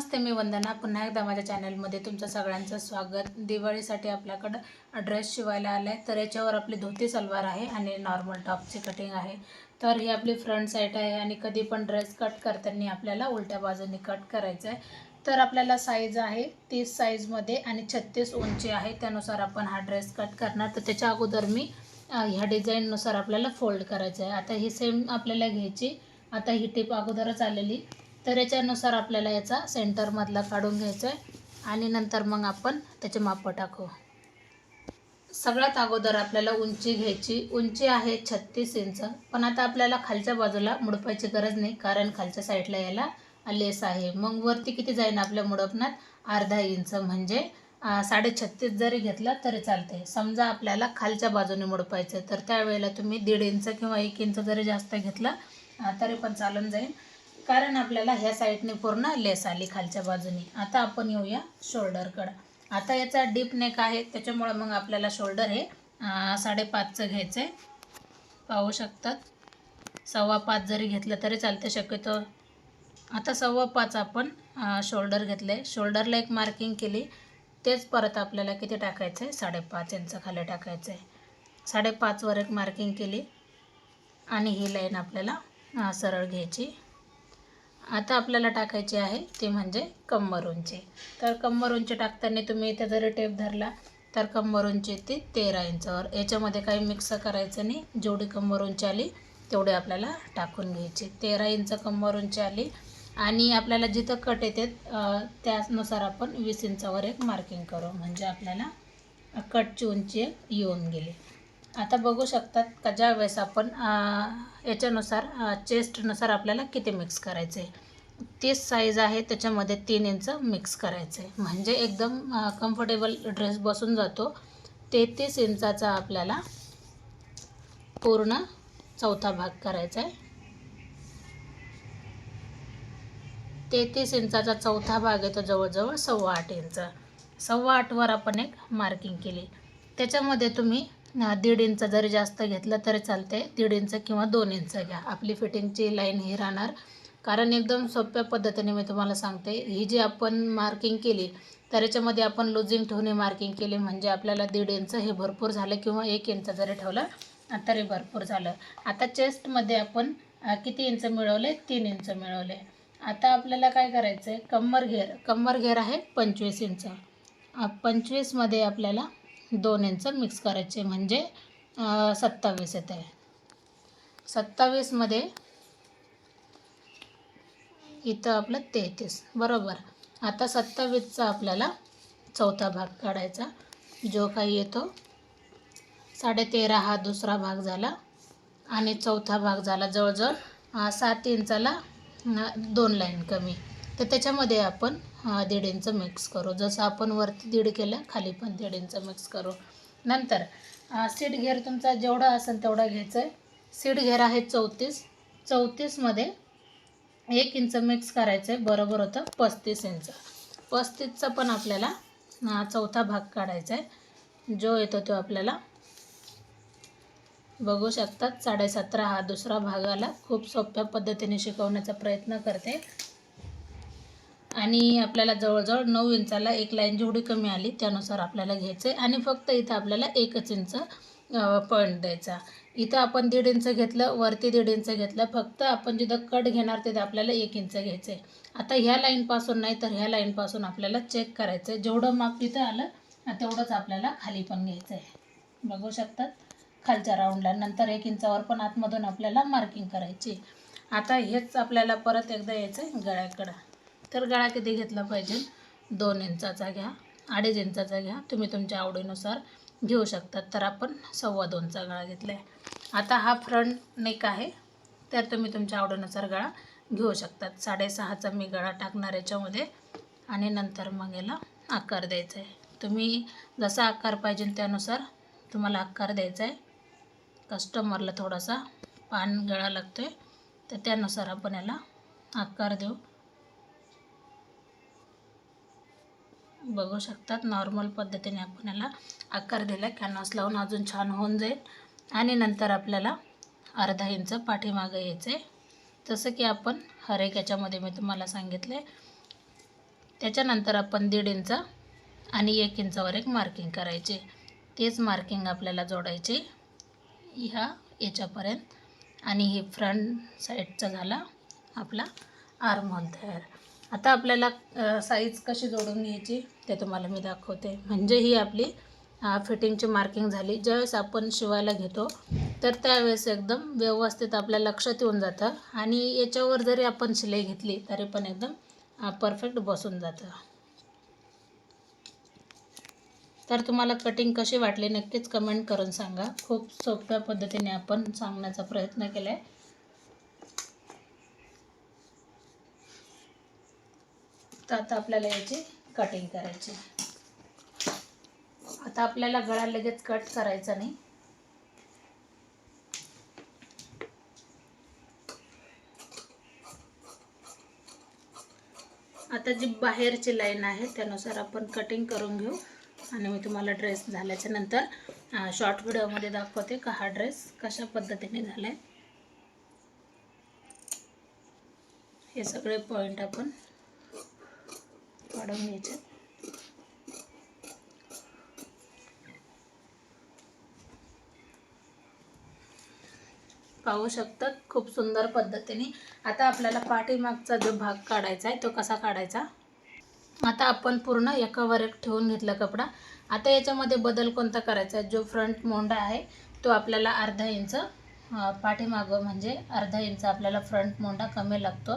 नमस्ते मी वंदना. पुन्हा एकदा माझ्या चॅनलमध्ये तुमचं सगळ्यांचं स्वागत. दिवाळीसाठी आपल्याकडं ड्रेस शिवायला आला आहे तर याच्यावर आपली धोती सलवार आहे आणि नॉर्मल टॉपची कटिंग आहे. तर ही आपली फ्रंट साईड आहे आणि कधी पण ड्रेस कट करताना आपल्याला उलट्या बाजूने कट करायचं आहे तर आपल्याला साईज आहे तीस साईजमध्ये आणि छत्तीस उंची आहे. त्यानुसार आपण हा ड्रेस कट करणार. तर त्याच्या अगोदर मी ह्या डिझाईननुसार आपल्याला फोल्ड करायचं आहे आता ही सेम आपल्याला घ्यायची. आता ही टिप अगोदरच आलेली. तर याच्यानुसार आपल्याला याचा सेंटरमधला काढून घ्यायचा आहे आणि नंतर मग आपण त्याचे माप टाकू. सगळ्यात अगोदर आपल्याला उंची घ्यायची. उंची आहे छत्तीस इंच. पण आता आपल्याला खालच्या बाजूला मुडपायची गरज नाही कारण खालच्या साईडला याला लेस आहे. मग वरती किती जाईन आपल्या मुडपणात? अर्धा इंच. म्हणजे साडे छत्तीस जरी घेतलं तरी चालते समजा आपल्याला खालच्या बाजूने मुडपायचं तर त्यावेळेला तुम्ही दीड इंच किंवा एक इंच जरी जास्त घेतला तरी पण चालून जाईल कारण आपल्याला ह्या साईडने पूर्ण लेस आली खालच्या बाजूने. आता आपण येऊया शोल्डरकडं आता याचा डीप नेक आहे त्याच्यामुळं मग आपल्याला शोल्डर हे साडेपाचचं घ्यायचं आहे पाहू शकतात. सव्वा पाच जरी घेतलं तरी चालते शक्यतो. आता सव्वा पाच आपण शोल्डर घेतले शोल्डरला एक मार्किंग केली तेच परत आपल्याला किती टाकायचं आहे साडेपाच इंच खाली टाकायचं आहे साडेपाचवर एक मार्किंग केली. आणि ही लाईन आपल्याला सरळ घ्यायची. आता आपल्याला टाकायची आहे ते म्हणजे कंबर उंची. तर कंबर उंची टाकताना तुम्ही इथे जरी टेप धरला तर कंबर उंची ती तेरा इंचावर याच्यामध्ये काही मिक्स करायचं नाही. जेवढी कंबर उंची आली तेवढी आपल्याला टाकून घ्यायची. तेरा इंच कंबर उंची आली आणि आपल्याला जिथं कट येते त्यानुसार आपण वीस इंचावर एक मार्किंग करू. म्हणजे आपल्याला कटची उंची येऊन गेली. आता बघू शकतात का ज्या वेळेस आपण याच्यानुसार चेस्टनुसार आपल्याला किती मिक्स करायचं आहे तीस साईज आहे त्याच्यामध्ये तीन इंच मिक्स करायचं आहे म्हणजे एकदम कम्फर्टेबल ड्रेस बसून जातो. तेहतीस इंचाचा आपल्याला पूर्ण चौथा भाग करायचा आहे तेहतीस इंचाचा चौथा भाग येतो जवळजवळ सव्वा आठ इंच सव्वा आठवर आपण एक मार्किंग केली. त्याच्यामध्ये तुम्ही दीड इंच जरी जास्त घेतलं तरी चालते दीड इंच किंवा दोन इंच घ्या. आपली फिटिंगची लाईन ही राहणार. कारण एकदम सोप्या पद्धतीने मी तुम्हाला सांगते ही जी आपण मार्किंग केली तर याच्यामध्ये आपण लुझिंग ठेवणे मार्किंग केली म्हणजे आपल्याला दीड इंच हे भरपूर झालं किंवा एक इंच जरी ठेवलं तरी भरपूर झालं. आता चेस्टमध्ये आपण किती इंच मिळवले? तीन इंच मिळवले. आता आपल्याला काय करायचं आहे कंबर घेर. कंबर घेर आहे पंचवीस इंच. पंचवीसमध्ये आपल्याला दोन यांचं मिक्स करायचे म्हणजे सत्तावीस येते. सत्तावीसमध्ये इथं आपलं तेहतीस. बरोबर. आता सत्तावीसचा आपल्याला चौथा भाग काढायचा. जो काही येतो साडेतेरा हा दुसरा भाग झाला आणि चौथा भाग झाला जवळजवळ सात इंचाला दोन लाईन कमी. तर त्याच्यामध्ये आपण दीड इंच मिक्स करू. जसं आपण वरती दीड केलं खाली पण दीड इंच मिक्स करू. नंतर सीड घेर तुमचा जेवढा असेल तेवढा घ्यायचा आहे सीड घेर आहे चौतीस. चौतीसमध्ये एक इंच मिक्स करायचं आहे बरोबर होतं पस्तीस इंच. पस्तीसचा पण आपल्याला चौथा भाग काढायचा आहे जो येतो तो आपल्याला बघू शकतात साडेसतरा हा दुसरा भागाला खूप सोप्या पद्धतीने शिकवण्याचा प्रयत्न करते. आणि आपल्याला जवळजवळ नऊ इंचाला एक लाईन जेवढी कमी आली त्यानुसार आपल्याला घ्यायचं आहे आणि फक्त इथं आपल्याला एकच इंच पॉईंट द्यायचा. इथं आपण दीड इंच घेतलं वरती दीड इंच घेतलं फक्त आपण जिथं कट घेणार तिथं आपल्याला एक इंच घ्यायचं आहे आता ह्या लाईनपासून नाही तर ह्या लाईनपासून आपल्याला चेक करायचं आहे जेवढं माप तिथं आलं तेवढंच आपल्याला खाली पण घ्यायचं आहे बघू शकतात? खालच्या राऊंडला नंतर एक इंचावर पण आतमधून आपल्याला मार्किंग करायची. आता हेच आपल्याला परत एकदा यायचं आहे गळ्याकडं. तर गळा किती घेतला पाहिजे? दोन इंचाचा घ्या अडीच इंचाचा घ्या. तुम्ही तुमच्या आवडीनुसार घेऊ शकतात तर आपण सव्वा दोनचा गळा घेतला आहे आता हा फ्रंट नेक आहे. तर तुम्ही तुमच्या आवडीनुसार गळा घेऊ शकतात साडेसहाचा मी गळा टाकणार याच्यामध्ये. आणि नंतर मग याला आकार द्यायचा आहे तुम्ही जसा आकार पाहिजे त्यानुसार तुम्हाला आकार द्यायचा आहे कस्टमरला थोडासा पान गळा लागतो आहे तर त्यानुसार आपण याला आकार देऊ. बघू शकतात. नॉर्मल पद्धतीने आपण याला आकार दिला. कॅनव्हास लावून अजून छान होऊन जाईल. आणि नंतर आपल्याला अर्धा इंच पाठीमागं यायचं आहे जसं की आपण हर एक याच्यामध्ये मी तुम्हाला सांगितले. त्याच्यानंतर आपण दीड इंच आणि एक इंचावर एक मार्किंग करायचे. तेच मार्किंग आपल्याला जोडायचे. ह्या याच्यापर्यंत. आणि हे फ्रंट साईडचा झाला आपला आर्महोल तयार आता आपल्याला साईज कशी जोडून घ्यायची ते तुम्हाला मी दाखवते. म्हणजे ही आपली फिटिंगची मार्किंग झाली. ज्यावेळेस आपण शिवायला घेतो तर त्यावेळेस एकदम व्यवस्थित आपल्या लक्षात येऊन जातं. आणि याच्यावर जरी आपण शिलाई घेतली तरी पण एकदम परफेक्ट बसून जातं. तर तुम्हाला कटिंग कशी वाटली नक्कीच कमेंट करून सांगा. खूप सोप्या पद्धतीने आपण सांगण्याचा प्रयत्न केला आहे तर आता आपल्याला याची कटिंग करायची आता आपल्याला गळा लगेच कट करायचा नाही. आता जी बाहेरची लाईन आहे त्यानुसार आपण कटिंग करून घेऊ. आणि मी तुम्हाला ड्रेस झाल्याच्यानंतर शॉर्ट व्हिडिओमध्ये दाखवते का हा ड्रेस कशा पद्धतीने झाला आहे हे सगळे पॉईंट आपण काढून घ्यायचे. पाहू शकतात खूप सुंदर पद्धतीने. आता आपल्याला पाठीमागचा जो भाग काढायचा आहे तो कसा काढायचा? आता आपण पूर्ण एकावर एक ठेवून घेतला कपडा. आता याच्यामध्ये बदल कोणता करायचा आहे? जो फ्रंट मोंडा आहे तो आपल्याला अर्धा इंच पाठीमागं म्हणजे अर्धा इंच आपल्याला फ्रंट मोंडा कमी लागतो.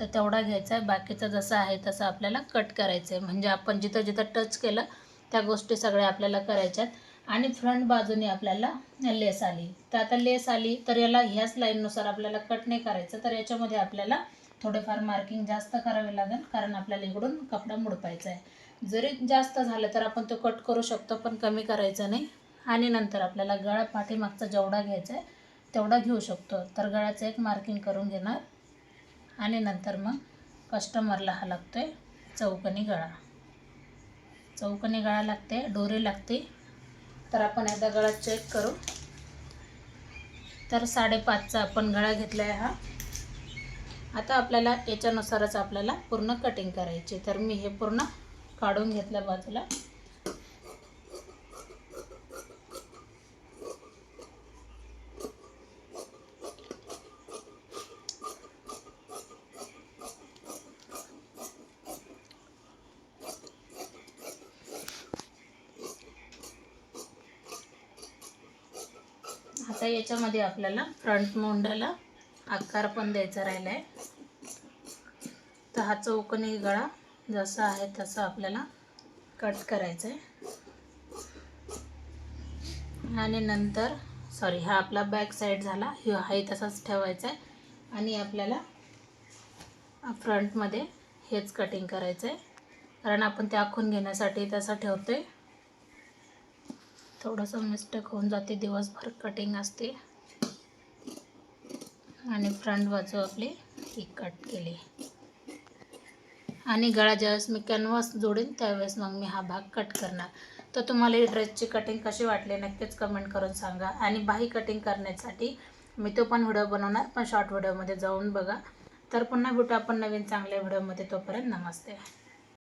तर तेवढा घ्यायचा आहे. बाकीचं जसं आहे तसं आपल्याला कट करायचं आहे म्हणजे आपण जिथं जिथं टच केलं त्या गोष्टी सगळ्या आपल्याला करायच्यात आणि फ्रंट बाजूने आपल्याला लेस आली. तर आता लेस आली तर याला ह्याच लाईननुसार आपल्याला कट नाही करायचं. तर याच्यामध्ये आपल्याला थोडेफार मार्किंग जास्त करावे लागेल. कारण आपल्याला इकडून कपडा मुडपायचा आहे. जरी जास्त झालं तर आपण तो कट करू शकतो पण कमी करायचं नाही. आणि नंतर आपल्याला गळा पाठीमागचा जेवढा घ्यायचा आहे तेवढा घेऊ शकतो. तर गळ्याचं एक मार्किंग करून घेणार आणि नंतर मग कस्टमरला हा लागतो आहे चौकनी गळा. चौकनी गळा लागते डोरी लागते. तर आपण एकदा गळा चेक करू. तर साडेपाचचा आपण गळा घेतला आहे हा. आता आपल्याला याच्यानुसारच आपल्याला पूर्ण कटिंग करायची तर मी हे पूर्ण काढून घेतलं बाजूला. आता याच्यामध्ये आपल्याला फ्रंट मोंडाला आकार पण द्यायचा राहिला आहे तर हा चौकनी गळा जसा आहे तसा आपल्याला कट करायचा आहे आणि नंतर सॉरी हा आपला बॅक साईड झाला. हाही तसाच ठेवायचा आहे आणि आपल्याला फ्रंटमध्ये हेच कटिंग करायचं आहे कारण आपण ते आखून घेण्यासाठी तसं ठेवतो आहे थोडंसं मिस्टेक होऊन जाते. दिवसभर कटिंग असते. आणि फ्रंट बाजू आपली ही कट केली. आणि गळा ज्यावेळेस मी कॅनव्हास जोडेन त्यावेळेस मग मी हा भाग कट करणार. तर तुम्हाला ही ड्रेसची कटिंग कशी वाटली नक्कीच कमेंट करून सांगा. आणि बाही कटिंग करण्यासाठी मी तो पण व्हिडिओ बनवणार. पण शॉर्ट व्हिडिओमध्ये जाऊन बघा. तर पुन्हा भेटू आपण नवीन चांगल्या व्हिडिओमध्ये तोपर्यंत नमस्ते.